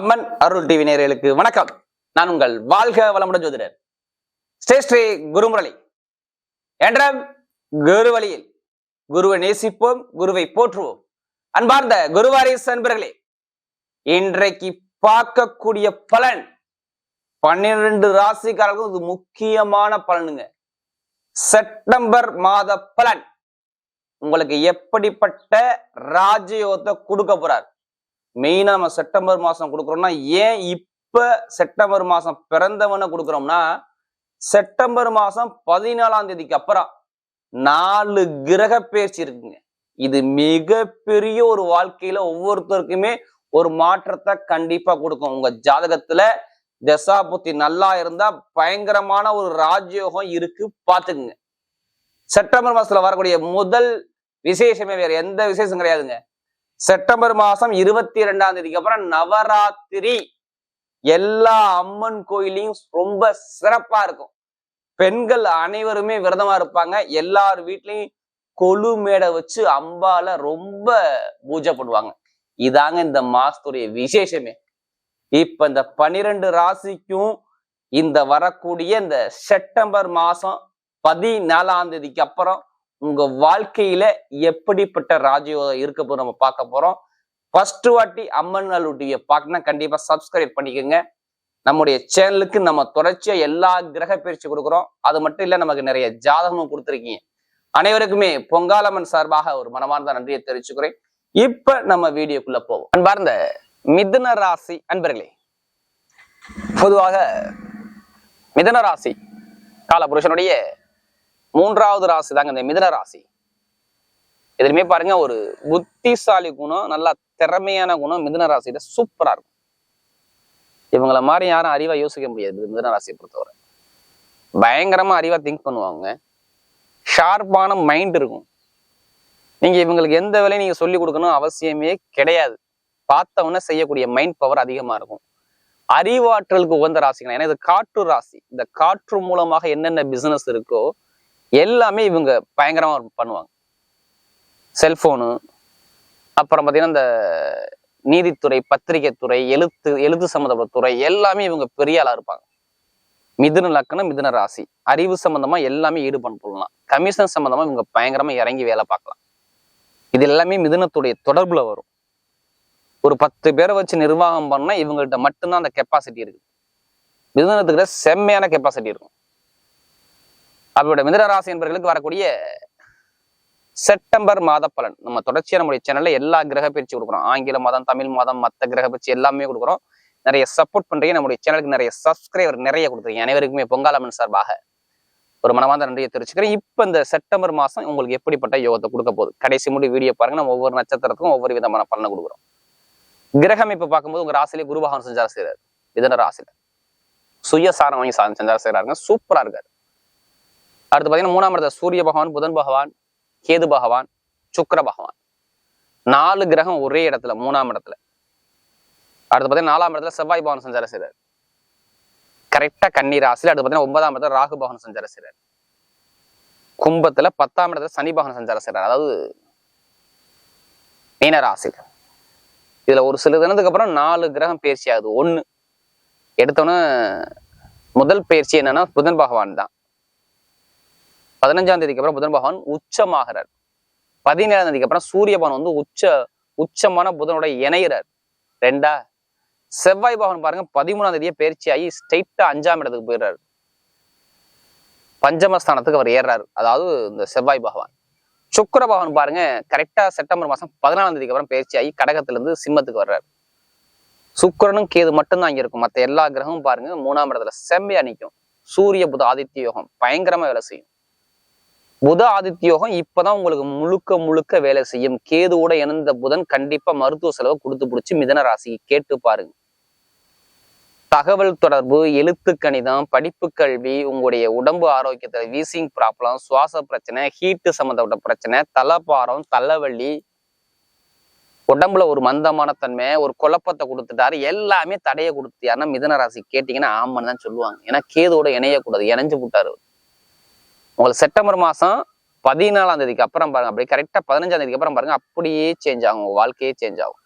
அம்மன் அருள் TV நேர்களுக்கு வணக்கம். நான் உங்கள் வாழ்க வளமுடன் ஜோதிடர். ஸ்ரீ ஸ்ரீ குருமுரளி. என்ற குரு வழியில் குருவை நேசிப்போம் குருவை போற்றுவோம். அன்பார்ந்த குருவாரிஸ் அன்பர்களே இன்றைக்கு பார்க்கக்கூடிய பலன் பன்னிரண்டு ராசிக்காரர்களும் இது முக்கியமான பலனுங்க. செப்டம்பர் மாத பலன். உங்களுக்கு எப்படிப்பட்ட ராஜயோகத்தை கொடுக்க போறார்? மெயினா நம்ம செப்டம்பர் மாசம் கொடுக்குறோம்னா ஏன் இப்ப செப்டம்பர் மாசம் பிறந்தவன கொடுக்குறோம்னா செப்டம்பர் மாசம் பதினாலாம் தேதிக்கு அப்புறம் நாலு கிரக பயிற்சி இருக்குங்க. இது மிகப்பெரிய ஒரு வாழ்க்கையில ஒவ்வொருத்தருக்குமே ஒரு மாற்றத்தை கண்டிப்பா கொடுக்கும். உங்க ஜாதகத்துல தசாபுத்தி நல்லா இருந்தா பயங்கரமான ஒரு ராஜயோகம் இருக்கு பாத்துக்குங்க செப்டம்பர் மாசத்துல வரக்கூடிய முதல் விசேஷமே வேற எந்த விசேஷம் கிடையாதுங்க. செப்டம்பர் மாசம் இருபத்தி ரெண்டாம் தேதிக்கு அப்புறம் நவராத்திரி. எல்லா அம்மன் கோயிலையும் ரொம்ப சிறப்பா இருக்கும். பெண்கள் அனைவருமே விரதமா இருப்பாங்க. எல்லார் வீட்லயும் கொலு மேடை வச்சு அம்பால ரொம்ப பூஜை பண்ணுவாங்க. இதாங்க இந்த மாசத்துடைய விசேஷமே. இப்ப இந்த பனிரெண்டு ராசிக்கும் இந்த வரக்கூடிய இந்த செப்டம்பர் மாசம் பதினாலாம் தேதிக்கு அப்புறம் உங்க வாழ்க்கையில எப்படிப்பட்ட ராஜயோகம் இருக்க போது நம்ம பார்க்க போறோம். ஃபர்ஸ்ட் வாட்டி அம்மன் டிவியை பார்க்கணும் கண்டிப்பா சப்ஸ்கிரைப் பண்ணிக்கோங்க. நம்முடைய சேனலுக்கு நம்ம தொடர்ச்சியா எல்லா கிரக பயிற்சி கொடுக்குறோம். அது மட்டும் இல்ல நமக்கு நிறைய ஜாதகமும் கொடுத்துருக்கீங்க. அனைவருக்குமே பொங்காலம்மன் சார்பாக ஒரு மனமார்ந்த நன்றியை தெரிவிச்சுக்கிறேன். இப்ப நம்ம வீடியோக்குள்ள போவோம். அன்பார்ந்த மிதுன ராசி அன்பர்களே பொதுவாக மிதுன ராசி காலபுருஷனுடைய மூன்றாவது ராசி தாங்க இந்த மிதன ராசி. எதுலையுமே பாருங்க ஒரு புத்திசாலி குணம் நல்லா திறமையான குணம் மிதன ராசியில சூப்பரா இருக்கும். இவங்கள மாதிரி யாரும் அறிவா யோசிக்க முடியாது மிதன ராசியை பொறுத்தவரை. பயங்கரமா அறிவா திங்க் பண்ணுவாங்க. ஷார்ப்பான மைண்ட் இருக்கும். நீங்க இவங்களுக்கு எந்த வேலையும் நீங்க சொல்லி கொடுக்கணும் அவசியமே கிடையாது. பார்த்தவொன்னே செய்யக்கூடிய மைண்ட் பவர் அதிகமா இருக்கும். அறிவாற்றலுக்கு உகந்த ராசிகள் ஏன்னா இது காற்று ராசி. இந்த காற்று மூலமாக என்னென்ன பிசினஸ் இருக்கோ எல்லாமே இவங்க பயங்கரமாக பண்ணுவாங்க. செல்போனு அப்புறம் பார்த்தீங்கன்னா இந்த நீதித்துறை பத்திரிகை துறை எழுத்து எழுத்து சம்மந்தப்பட்ட துறை எல்லாமே இவங்க பெரிய ஆளாக இருப்பாங்க. மிதுன லக்கணம் மிதுன ராசி. அறிவு சம்மந்தமாக எல்லாமே ஈடுபாடு பண்ணலாம் கமிஷன் சம்மந்தமாக இவங்க பயங்கரமாக இறங்கி வேலை பார்க்கலாம். இது எல்லாமே மிதுனத்துடைய தொடர்பில் வரும். ஒரு பத்து பேரை வச்சு நிர்வாகம் பண்ணால் இவங்கள்ட்ட மட்டும்தான் அந்த கெப்பாசிட்டி இருக்குது. மிதுனத்துக்கிட்ட செம்மையான கெப்பாசிட்டி இருக்கும். அவருடைய மிதனராசி என்பர்களுக்கு வரக்கூடிய செப்டம்பர் மாத பலன். நம்ம தொடர்ச்சியா நம்முடைய சேனல்ல எல்லா கிரக பயிற்சி கொடுக்குறோம். ஆங்கில மாதம் தமிழ் மாதம் மற்ற கிரக பயிற்சி எல்லாமே கொடுக்குறோம். நிறைய சப்போர்ட் பண்றீங்க. நம்முடைய சேனலுக்கு நிறைய சப்ஸ்கிரைபர் நிறைய கொடுத்துருக்கீங்க. அனைவருக்குமே பொங்காலம்மன் சார்பாக ஒரு மனமார்ந்த நன்றியை தெரிவிச்சுக்கிறேன். இப்போ இந்த செப்டம்பர் மாசம் உங்களுக்கு எப்படிப்பட்ட யோகத்தை கொடுக்க போகுது? கடைசி முடி வீடியோ பாருங்க. நம்ம ஒவ்வொரு நட்சத்திரத்துக்கும் ஒவ்வொரு விதமான பலனை கொடுக்குறோம். கிரகம் இப்போ பார்க்கும்போது உங்க ராசியிலே குரு செஞ்சார் செய்கிறார் இதன ராசியில. சுயசாரம் வாங்கி சாதம் செஞ்சார் சூப்பரா இருக்காரு. அடுத்து பாத்தீங்கன்னா மூணாம் இடத்துல சூரிய பகவான் புதன் பகவான் கேது பகவான் சுக்கர பகவான். நாலு கிரகம் ஒரே இடத்துல மூணாம் இடத்துல. அடுத்து பார்த்தீங்கன்னா நாலாம் இடத்துல செவ்வாய் பவன் சஞ்சார செய்கிறார் கரெக்டா கன்னி ராசியில அடுத்து பார்த்தீங்கன்னா ஒன்பதாம் இடத்துல ராகு பகவான் சஞ்சார செய்கிறார் கும்பத்துல பத்தாம் இடத்துல சனி பகவான் சஞ்சார செய்கிறார் அதாவது மீன இதுல ஒரு சில தினத்துக்கு அப்புறம் நாலு கிரகம் பயிற்சி ஆகுது. ஒண்ணு எடுத்தோன்னே முதல் பயிற்சி என்னன்னா புதன் பகவான் தான். பதினஞ்சாம் தேதிக்கு அப்புறம் புதன் பகவான் உச்சமாகிறார். பதினேழாம் தேதிக்கு அப்புறம் சூரிய பகவான் வந்து உச்ச உச்சமான புதனோட இணைகிறார். ரெண்டா செவ்வாய் பகவான் பாருங்க பதிமூணாம் தேதியே பயிற்சி ஆகி ஸ்ட்ரைட்டா அஞ்சாம் இடத்துக்கு போயிடுறாரு. பஞ்சமஸ்தானத்துக்கு அவர் ஏறுறாரு. அதாவது இந்த செவ்வாய் பகவான். சுக்கர பகவான் பாருங்க கரெக்டா செப்டம்பர் மாசம் பதினாலாம் தேதிக்கு அப்புறம் பயிற்சி ஆகி கடகத்துல இருந்து சிம்மத்துக்கு வர்றாரு. சுக்கரனும் கேது மட்டும்தான் இங்க இருக்கும். மத்த எல்லா கிரகமும் பாருங்க மூணாம் இடத்துல செம்மையா நிற்கும் சூரிய புத ஆதித்ய யோகம் பயங்கரமா வேலை செய்யும். புத ஆதித்யோகம் இப்பதான் உங்களுக்கு முழுக்க முழுக்க வேலை செய்யும். கேதுவோட இணைந்த புதன் கண்டிப்பா மருத்துவ செலவை கொடுத்து பிடிச்சி மிதன ராசிக்கு கேட்டு பாருங்க. தகவல் தொடர்பு எழுத்து கணிதம் படிப்பு கல்வி உங்களுடைய உடம்பு ஆரோக்கியத்துல வீசிங் ப்ராப்ளம் சுவாச பிரச்சனை ஹீட்டு சம்மந்தப்பட்ட பிரச்சனை தலைப்பாரம் தலைவலி உடம்புல ஒரு மந்தமான தன்மை ஒரு குழப்பத்தை கொடுத்துட்டாரு. எல்லாமே தடையை கொடுத்துட்டாருன்னா மிதன ராசி கேட்டீங்கன்னா ஆமான்னு தான் சொல்லுவாங்க. ஏன்னா கேதோட இணையக்கூடாது இணைஞ்சு விட்டாரு உங்களுக்கு செப்டம்பர் மாசம் பதினாலாம் தேதிக்கு அப்புறம் பாருங்க அப்படியே கரெக்டா பதினஞ்சாம் தேதிக்கு அப்புறம் பாருங்க அப்படியே சேஞ்ச் ஆகும் உங்க வாழ்க்கையே சேஞ்ச் ஆகும்.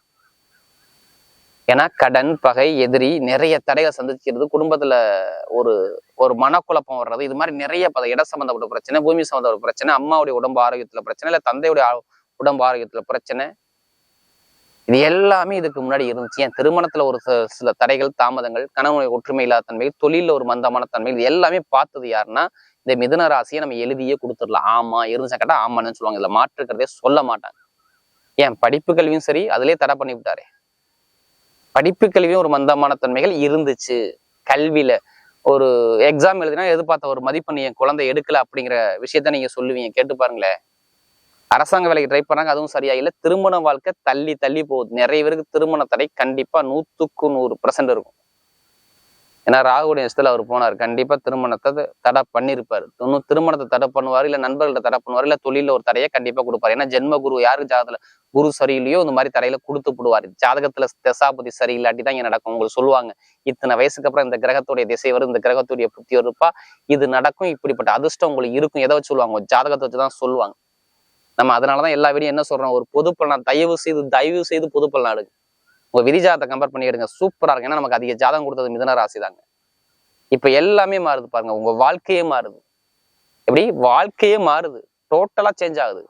ஏன்னா கடன் பகை எதிரி நிறைய தடைகள் சந்திக்கிறது குடும்பத்துல ஒரு ஒரு மனக்குழப்பம் வர்றது இது மாதிரி நிறைய பல இட சம்பந்தப்பட்ட பிரச்சனை பூமி சம்பந்தப்பட்ட பிரச்சனை அம்மாவுடைய உடம்பு ஆரோக்கியத்துல பிரச்சனை இல்ல தந்தையுடைய உடம்பு ஆரோக்கியத்துல பிரச்சனை இது எல்லாமே இதுக்கு முன்னாடி இருந்துச்சு. என் திருமணத்துல ஒரு சில- சில தடைகள் தாமதங்கள் கணவனுடைய ஒற்றுமை இல்லாத தன்மை தொழில ஒரு மந்தமான தன்மை இது எல்லாமே பார்த்தது யாருன்னா இந்த மிதுன ராசியை நம்ம எழுதியே கொடுத்துடலாம். ஆமா இருந்துச்சா கேட்டா ஆமான்னு சொல்லுவாங்க. இதுல மாற்றுக்கிறதே சொல்ல மாட்டாங்க. ஏன் படிப்பு கல்வியும் சரி அதுலயே தடை பண்ணி விட்டாரே. படிப்பு கல்வியும் ஒரு மந்தமான தன்மைகள் இருந்துச்சு. கல்வியில ஒரு எக்ஸாம் எழுதினா எதிர்பார்த்த ஒரு மதிப்பெண் என் குழந்தை எடுக்கல அப்படிங்கிற விஷயத்த நீங்க சொல்லுவீங்க. கேட்டு பாருங்களேன். அரசாங்க வேலைக்கு ட்ரை பண்ணாங்க அதுவும் சரியா இல்ல. திருமண வாழ்க்கை தள்ளி தள்ளி போகுது. நிறைய பேருக்கு திருமண தடை கண்டிப்பா நூத்துக்கு நூறு பர்சன்ட் இருக்கும். ஏன்னா ராகுடைய இஷ்டத்தில் அவர் போனார். கண்டிப்பா திருமணத்தை தடை பண்ணியிருப்பார் இன்னும் திருமணத்தை தடை பண்ணுவார் இல்ல நண்பர்கள்ட்ட தடை பண்ணுவார் இல்ல தொழில ஒரு தடையை கண்டிப்பா கொடுப்பார். ஏன்னா ஜென்ம குரு யாருக்கு ஜாதகத்துல குரு சரியில்லையோ இந்த மாதிரி தடையில கொடுத்து போடுவாரு ஜாதகத்துல தசாபதி சரியில்லாட்டி தான் இங்க நடக்கும். உங்களுக்கு சொல்லுவாங்க இத்தனை வயசுக்கு அப்புறம் இந்த கிரகத்துடைய திசை வரும் இந்த கிரகத்துடைய புத்தி வருப்பா இது நடக்கும் இப்படிப்பட்ட அதிர்ஷ்டம் உங்களுக்கு இருக்கும். எதை வச்சு சொல்லுவாங்க? ஜாதகத்தை வச்சு தான் சொல்லுவாங்க. நம்ம அதனாலதான் எல்லா வீடியும் என்ன சொல்றோம்? ஒரு பொது பலன் தயவு செய்து தயவு செய்து பொது பலன் எடுங்க. உங்க விதிஜாதத்தை கம்பேர் பண்ணி எடுங்க. சூப்பரா இருக்கும் ஏன்னா நமக்கு அதிக ஜாதகம் கொடுத்தது மிதன ராசி தாங்க. இப்ப எல்லாமே மாறுது பாருங்க. உங்க வாழ்க்கையே மாறுது. எப்படி? வாழ்க்கையே மாறுது. டோட்டலா சேஞ்ச் ஆகுது.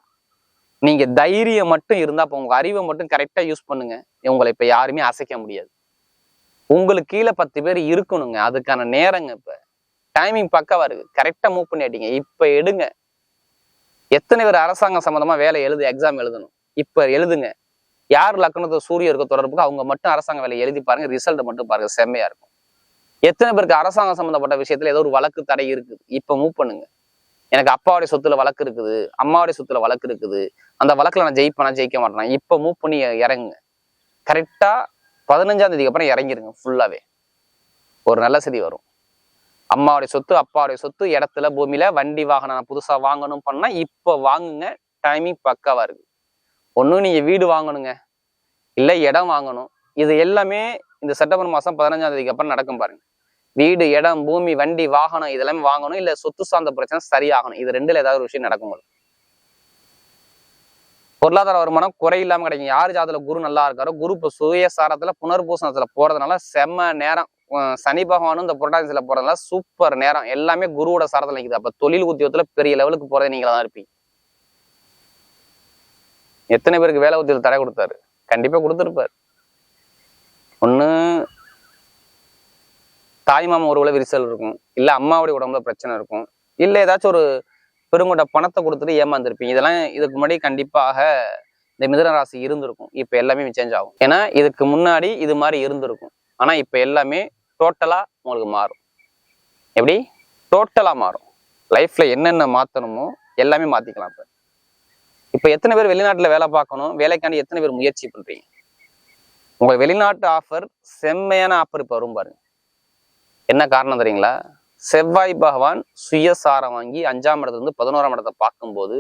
நீங்க தைரியம் மட்டும் இருந்தா இப்போ உங்க அறிவை மட்டும் கரெக்டா யூஸ் பண்ணுங்க. உங்களை இப்ப யாருமே அசைக்க முடியாது. உங்களுக்கு கீழே பத்து பேர் இருக்கணுங்க. அதுக்கான நேரங்க இப்ப. டைமிங் பக்கவா இருக்கு. கரெக்டா மூவ் பண்ணி அடிங்க இப்ப எடுங்க. எத்தனை பேர் அரசாங்கம் சம்மந்தமாக வேலை எழுது எக்ஸாம் எழுதணும்? இப்போ எழுதுங்க. யார் லக்னத்தை சூரிய இருக்க தொடர்புக்கு அவங்க மட்டும் அரசாங்க வேலை எழுதி பாருங்க ரிசல்ட் மட்டும் பாருங்க செம்மையா இருக்கும். எத்தனை பேருக்கு அரசாங்கம் சம்மந்தப்பட்ட விஷயத்துல ஏதோ ஒரு வழக்கு தடை இருக்குது? இப்போ மூவ் பண்ணுங்க. எனக்கு அப்பாவுடைய சொத்துல வழக்கு இருக்குது அம்மாவுடைய சொத்துல வழக்கு இருக்குது. அந்த வழக்குல நான் ஜெயிப்பேனா ஜெயிக்க மாட்டேன்? இப்போ மூவ் பண்ணி இறங்குங்க. கரெக்டா பதினஞ்சாம் தேதிக்கு அப்புறம் இறங்கிருங்க ஃபுல்லாவே ஒரு நல்ல செய்தி வரும். அம்மாவுடைய சொத்து அப்பாவுடைய சொத்து இடத்துல பூமியில வண்டி வாகனம் புதுசா வாங்கணும் பண்ணா இப்ப வாங்குங்க டைமிங் பக்காவா இருக்கு. ஒண்ணு நீங்க வீடு வாங்கணுங்க இல்ல இடம் வாங்கணும் இது எல்லாமே இந்த செப்டம்பர் மாசம் பதினஞ்சாம் தேதிக்கு அப்புறம் நடக்கும் பாருங்க. வீடு இடம் பூமி வண்டி வாகனம் இதெல்லாமே வாங்கணும் இல்ல சொத்து சார்ந்த பிரச்சனை சரியாகணும் இது ரெண்டுல ஏதாவது ஒரு விஷயம் நடக்கும் உங்களுக்கு. பொருளாதார வருமானம் குறை இல்லாம கிடைக்கும். யார் ஜாதத்துல குரு நல்லா இருக்காரோ குரு இப்போ சுயசாரத்துல புனர்பூசணத்துல போறதுனால செம்ம நேரம். சனி பகவானும் இந்த புரட்டாசியில போறதுனால சூப்பர் நேரம். எல்லாமே குருவோட சாரத்தில் நிக்குது. அப்ப தொழில் உத்தியோகத்துல பெரிய லெவலுக்கு போறதே நீங்களா தான் இருப்பீங்க. எத்தனை பேருக்கு வேலை உத்தியோகத்தில் தடை கொடுத்தாரு? கண்டிப்பா கொடுத்துருப்பாரு. ஒண்ணு தாய் மாமா உறவுல விரிசல் இருக்கும். இல்ல அம்மாவுடைய உடம்புல பிரச்சனை இருக்கும். இல்ல ஏதாச்சும் ஒரு பெருங்கொண்ட பணத்தை கொடுத்துட்டு ஏமாந்துருப்பீங்க. இதெல்லாம் இதுக்கு முன்னாடி கண்டிப்பாக இந்த மிதன ராசி இருந்திருக்கும். இப்ப எல்லாமே சேஞ்ச் ஆகும். ஏன்னா இதுக்கு முன்னாடி இது மாதிரி இருந்திருக்கும். ஆனா இப்ப எல்லாமே டோட்டலா உங்களுக்கு மாறும். எப்படி? டோட்டலா மாறும். லைஃப்ல என்னென்ன மாத்தணுமோ எல்லாமே மாத்திக்கலாம் இப்போ. இப்ப எத்தனை பேர் வெளிநாட்டில் வேலை பார்க்கணும்? வேலைக்காண்டி எத்தனை பேர் முயற்சி பண்றீங்க? உங்க வெளிநாட்டு ஆஃபர் செம்மையான ஆஃபர் இப்போ வரும் பாருங்க. என்ன காரணம் தெரியுங்களா? செவ்வாய் பகவான் சுயசாரம் வாங்கி அஞ்சாம் இடத்துல இருந்து பதினோராம் இடத்தை பார்க்கும்போது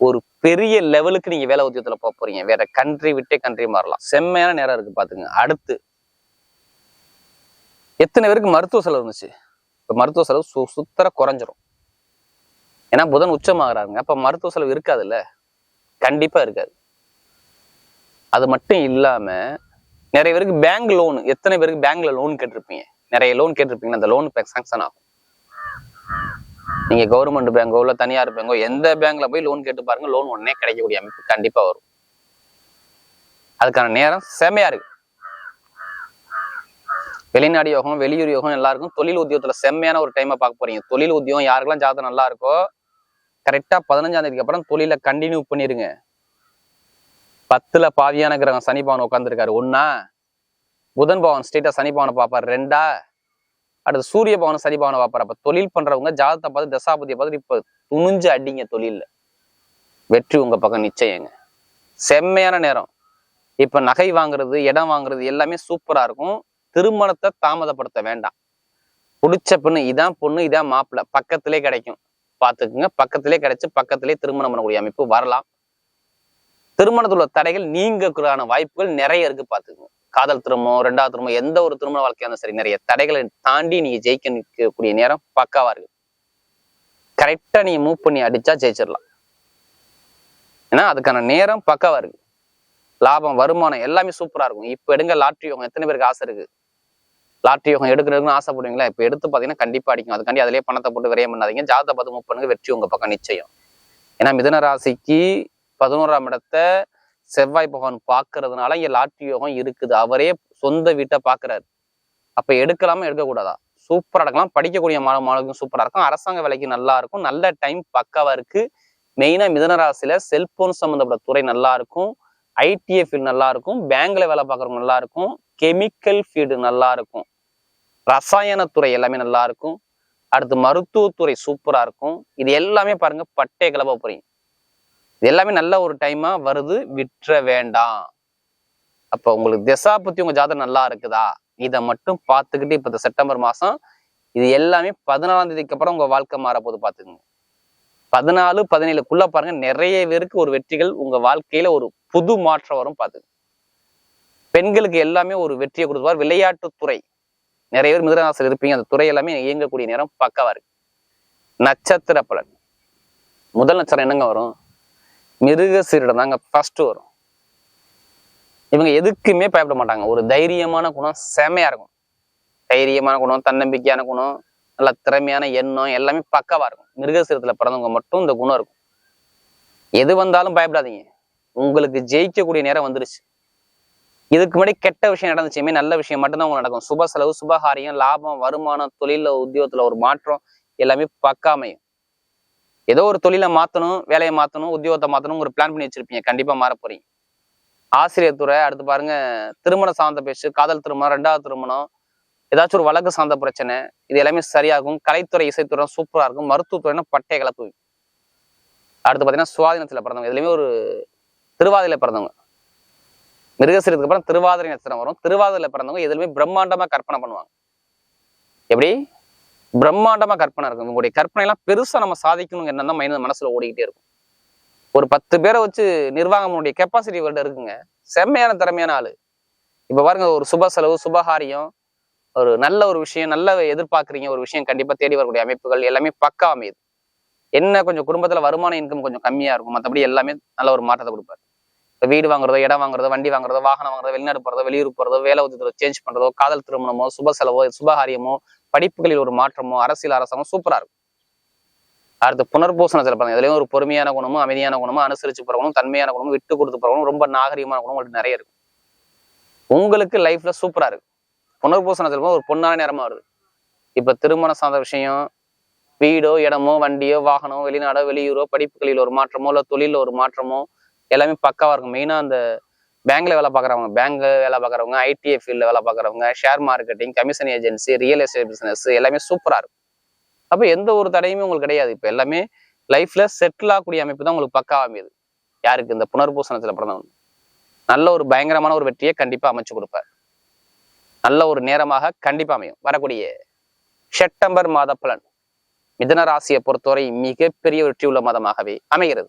ஒரு பெரிய லெவலுக்கு நீங்க வேலை உத்தியத்துல போக போறீங்க. வேற கண்ட்ரி விட்டே கண்ட்ரி மாறலாம். செம்மையான நேரம் இருக்கு பார்த்துங்க அடுத்து எத்தனை பேருக்கு மருத்துவ செலவு இருந்துச்சு? இப்போ மருத்துவ செலவு சு சுத்தர குறைஞ்சிரும். ஏன்னா புதன் உச்சமாகறாருங்க. அப்போ மருத்துவ செலவு இருக்காதுல்ல? கண்டிப்பாக இருக்காது. அது மட்டும் இல்லாம நிறைய பேருக்கு பேங்க் லோன் எத்தனை பேருக்கு பேங்க்ல லோன் கேட்டிருப்பீங்க? நிறைய லோன் கேட்டிருப்பீங்கன்னா அந்த லோன் சாங்ஷன் ஆகும். நீங்க கவர்மெண்ட் பேங்கோ இல்லை தனியார் பேங்கோ எந்த பேங்க்ல போய் லோன் கேட்டு பாருங்க லோன் உடனே கிடைக்கக்கூடிய அமைப்பு கண்டிப்பாக வரும். அதுக்கான நேரம் செமையா இருக்கு. வெளிநாடு யோகம் வெளியூர் யோகம் எல்லாருக்கும் தொழில் உத்தியோகத்துல செம்மையான ஒரு டைமை பார்க்க போறீங்க. தொழில் உத்தியோகம் யாருக்கெல்லாம் ஜாதகம் நல்லா இருக்கோ கரெக்டா பதினஞ்சாம் தேதிக்கு அப்புறம் தொழிலை கண்டினியூ பண்ணிருங்க. பத்துல பாவியான கிரகம் சனி பவன் உட்காந்துருக்காரு ஒன்னா புதன் பவன் ஸ்டேட்டா சனி பவனை பார்ப்பாரு. ரெண்டா அடுத்து சூரிய பவன் சனி பவனை பார்ப்பார். அப்ப தொழில் பண்றவங்க ஜாதத்தை பார்த்து தசாபதியை பார்த்து இப்ப துணிஞ்சு அடிங்க தொழில வெற்றி உங்க பக்கம் நிச்சயங்க. செம்மையான நேரம். இப்ப நகை வாங்குறது இடம் வாங்குறது எல்லாமே சூப்பரா இருக்கும். திருமணத்தை தாமதப்படுத்த வேண்டாம். பிடிச்ச பொண்ணு இதான் பொண்ணு இதான் மாப்பிள்ளை. பக்கத்திலே கிடைக்கும். பார்த்துக்குங்க. பக்கத்திலே கிடைச்சு பக்கத்திலே திருமணம் பண்ணக்கூடிய அமைப்பு வரலாம். திருமணத்துல உள்ள தடைகள் நீங்கக்கூடான வாய்ப்புகள் நிறைய இருக்கு பார்த்துக்குங்க. காதல் திருமணம் ரெண்டாவது திருமணம் எந்த ஒரு திருமண வாழ்க்கையா இருந்தாலும் சரி நிறைய தடைகளை தாண்டி நீங்க ஜெயிக்க நிற்கக்கூடிய நேரம் பக்காவா இருக்கு. கரெக்டா நீங்க மூவ் பண்ணி அடிச்சா ஜெயிச்சிடலாம். ஏன்னா அதுக்கான நேரம் பக்காவா இருக்கு. லாபம் வருமானம் எல்லாமே சூப்பரா இருக்கும். இப்ப எடுங்க லாட்ரி யோகம் எத்தனை பேருக்கு ஆசை இருக்கு? லாட்ரி யோகம் எடுக்கிறதுன்னு ஆசைப்படுவீங்களா? இப்போ எடுத்து பாத்தீங்கன்னா கண்டிப்பாக அடிக்கும். அதுக்காண்டி அதிலே பணத்தை போட்டு விரையம் பண்ணாதீங்க. ஜாதக பார்த்து மூவ் பண்ணுங்க. வெற்றி உங்கள் பக்கம் நிச்சயம். ஏன்னா மிதன ராசிக்கு பதினோராம் இடத்தை செவ்வாய் பகவான் பார்க்கறதுனால இங்கே லாட்ரி யோகம் இருக்குது. அவரே சொந்த வீட்டை பார்க்குறாரு. அப்ப எடுக்கலாமா எடுக்கக்கூடாதா? சூப்பரா எடுக்கலாம் படிக்கக்கூடிய மாணவ மாணவர்களுக்கும் சூப்பரா இருக்கும். அரசாங்க வேலைக்கு நல்லா இருக்கும். நல்ல டைம் பக்காவா இருக்கு. மெயினா மிதன ராசியில் செல்போன் சம்மந்தப்பட்ட துறை நல்லா இருக்கும். ஐடிஐ ஃபீல்டு நல்லா இருக்கும். பேங்க்ல வேலை பார்க்குறவங்க நல்லா இருக்கும். கெமிக்கல் ஃபீல்டு நல்லா இருக்கும் ரசாயன துறை எல்லாமே நல்லா இருக்கும் அடுத்து மருத்துவத்துறை சூப்பரா இருக்கும். இது எல்லாமே பாருங்க பட்டை கிளப்ப போறீங்க இது எல்லாமே நல்ல ஒரு டைமா வருது. விற்ற வேண்டாம். அப்ப உங்களுக்கு திசா பத்தி உங்க ஜாதகம் நல்லா இருக்குதா? இதை மட்டும் பார்த்துக்கிட்டு இப்ப இந்த செப்டம்பர் மாசம் இது எல்லாமே பதினாலாம் தேதிக்கு அப்புறம் உங்க வாழ்க்கை மாற போது பாத்துக்கோங்க பதினாலு பதினேழுக்குள்ள பாருங்க நிறைய பேருக்கு ஒரு வெற்றிகள் உங்க வாழ்க்கையில ஒரு புது மாற்றம் வரும் பாத்துக்கோங்க பெண்களுக்கு எல்லாமே ஒரு வெற்றியை கொடுத்துருவார். விளையாட்டுத்துறை. நிறைய பேர் மிதனராசியில் இருப்பீங்க. அந்த துறை எல்லாமே இயங்கக்கூடிய நேரம் பக்கவா இருக்கு. நட்சத்திர பலன் முதல் நட்சத்திரம் என்னங்க வரும்? மிருக சீரிடம் தாங்க ஃபர்ஸ்ட் வரும். இவங்க எதுக்குமே பயப்பட மாட்டாங்க. ஒரு தைரியமான குணம் செமையா இருக்கும். தைரியமான குணம் தன்னம்பிக்கையான குணம் நல்ல திறமையான எண்ணம் எல்லாமே பக்கவா இருக்கும். மிருகசீரத்துல பிறந்தவங்க மட்டும் இந்த குணம் இருக்கும். எது வந்தாலும் பயப்படாதீங்க. உங்களுக்கு ஜெயிக்கக்கூடிய நேரம் வந்துருச்சு. இதுக்கு முன்னாடி கெட்ட விஷயம் நடந்துச்சுமே நல்ல விஷயம் மட்டும்தான் உங்களுக்கு நடக்கும். சுப செலவு சுபகாரியம் லாபம் வருமானம் தொழில உத்தியோகத்துல ஒரு மாற்றம் எல்லாமே பக்காமையும் ஏதோ ஒரு தொழிலை மாத்தணும் வேலையை மாத்தணும் உத்தியோகத்தை மாத்தணும் ஒரு பிளான் பண்ணி வச்சிருப்பீங்க. கண்டிப்பா மாற போறீங்க. ஆசிரியர் துறை அடுத்து பாருங்க திருமணம் சார்ந்த பேச்சு காதல் திருமணம் ரெண்டாவது திருமணம் ஏதாச்சும் ஒரு வழக்கு சார்ந்த பிரச்சனை இது எல்லாமே சரியாகும். கலைத்துறை இசைத்துறை சூப்பரா இருக்கும். மருத்துவத்துறைனா பட்டை கலப்பு. அடுத்து பாத்தீங்கன்னா சுவாதினத்துல பிறந்தவங்க. இதுலயுமே ஒரு திருவாதியில பிறந்தவங்க. மிருகசீரத்துக்கு அப்புறம் திருவாதிரை நட்சத்திரம் வரும். திருவாதிரையில் பிறந்தவங்க எதுலையுமே பிரம்மாண்டமாக கற்பனை பண்ணுவாங்க. எப்படி? பிரம்மாண்டமா கற்பனை இருக்கும். உங்களுடைய கற்பனை எல்லாம் பெருசா நம்ம சாதிக்கணும் என்னதான் மைண்ட் மனசுல ஓடிக்கிட்டே இருக்கும். ஒரு பத்து பேரை வச்சு நிர்வாகமுடைய கெப்பாசிட்டி இவர்கிட்ட இருக்குங்க. செம்மையான திறமையான ஆளு. இப்ப பாருங்க ஒரு சுப செலவு சுபகாரியம் ஒரு நல்ல ஒரு விஷயம் நல்ல எதிர்பார்க்குறீங்க ஒரு விஷயம் கண்டிப்பா தேடி வரக்கூடிய அமைப்புகள் எல்லாமே பக்கா அமையுது. என்ன கொஞ்சம் குடும்பத்துல வருமான இன்கம் கொஞ்சம் கம்மியா இருக்கும். மற்றபடி எல்லாமே நல்ல ஒரு மாற்றத்தை கொடுப்பாரு. இப்போ வீடு வாங்குறதோ இடம் வாங்குறதோ வண்டி வாங்குறதோ வாகனம் வாங்குறதோ வெளிநாடு போகிறதோ வெளியூர் போகிறதோ வேலை உதவி சேஞ்ச் பண்றதோ காதல் திருமணமோ சுப செலவோ சுபகாரியமோ படிப்புகளில் ஒரு மாற்றமோ அரசியல் அரசாங்கம் சூப்பராக இருக்கும். அடுத்து புனர்பூசணத்தில் பாருங்க. இதுலேயும் ஒரு பொறுமையான குணமும் அமைதியான குணமும் அனுசரிச்சு போகிறவங்களும் தன்மையான குணமும் விட்டு கொடுத்து போகிறவங்களும் ரொம்ப நாகரிகமான குணம் உங்களுக்கு நிறைய இருக்கும். உங்களுக்கு லைஃப்ல சூப்பரா இருக்கு புனர்பூசணத்தில் போது ஒரு பொன்னான நேரமா வருது. இப்போ திருமணம் சார்ந்த விஷயம் வீடோ இடமோ வண்டியோ வாகனமோ வெளிநாடோ வெளியூரோ படிப்புகளில் ஒரு மாற்றமோ இல்லை தொழிலில் ஒரு மாற்றமோ எல்லாமே பக்காவாக இருக்கும். மெயினாக அந்த பேங்க்ல வேலை பார்க்குறவங்க பேங்க் வேலை பார்க்குறவங்க ஐடிஐ ஃபீல்டில் வேலை பார்க்குறவங்க share marketing commission agency real estate business எல்லாமே சூப்பராக இருக்கும். அப்போ எந்த ஒரு தடையுமே உங்களுக்கு கிடையாது. இப்போ எல்லாமே லைஃப்ல செட்டில் ஆகக்கூடிய அமைப்பு தான் உங்களுக்கு பக்கா அமையுது. யாருக்கு? இந்த புனர்பூசணத்தில் பிறந்தவங்க நல்ல ஒரு பயங்கரமான ஒரு வெற்றியை கண்டிப்பாக அமைச்சு கொடுப்பார். நல்ல ஒரு நேரமாக கண்டிப்பாக அமையும். வரக்கூடிய செப்டம்பர் மாத பலன். மிதன ராசியை பொறுத்தவரை மிகப்பெரிய வெற்றி உள்ள மாதமாகவே அமைகிறது.